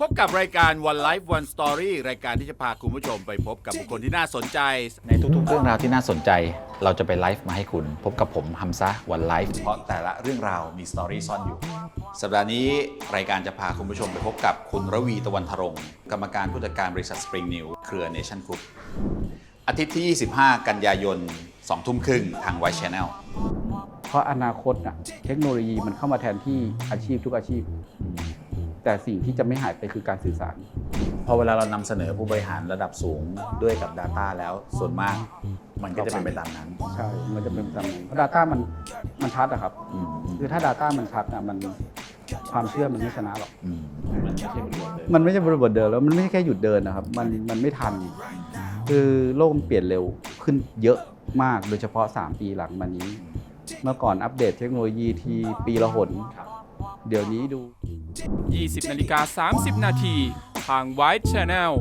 พบกับรายการ One Life One Story รายการที่จะพาคุณผู้ชมไปพบกับบุคคลที่น่าสนใจ ในทุกๆ เรื่องราวที่น่าสนใจ เราจะไปไลฟ์มาให้คุณ พบกับผมฮัมซะวันไลฟ์เพราะแต่ละเรื่องราวมีสตอรี่ซ่อนอยู่ สัปดาห์นี้รายการจะพาคุณผู้ชมไปพบกับคุณระวีตะวันธรงค์กรรมการผู้จัดการบริษัท Spring New เครือ Nation Group อาทิตย์ที่ 25 กันยายน2ทุ่มครึ่งทาง White Channel เพราะอนาคตน่ะเทคโนโลยีมันเข้ามาแทนที่อาชีพทุกอาชีพ แต่สิ่งที่จะไม่หายไปคือการสื่อสาร พอเวลาเรานำเสนอผู้บริหารระดับสูงด้วยกับ Data แล้วส่วนมากมันก็จะเป็นไปตามนั้นใช่ มันจะเป็นตำแหน่งเพราะ Data มันมันชัดอะครับ อืมคือถ้า Data มันชัดอะมันความเชื่อมันไม่ชนะหรอก อืมมันไม่ใช่บริบทเลยมันไม่ใช่บริบทเดินแล้วมันไม่ใช่แค่หยุดเดินนะครับ มันมันไม่ทัน คือโลกมันเปลี่ยนเร็วขึ้นเยอะมาก โดยเฉพาะ 3 ปีหลังมานี้ เมื่อก่อนอัปเดตเทคโนโลยีทีปีละหน เดี๋ยวนี้ดู 20นาฬิกา30 นาที ทาง White Channel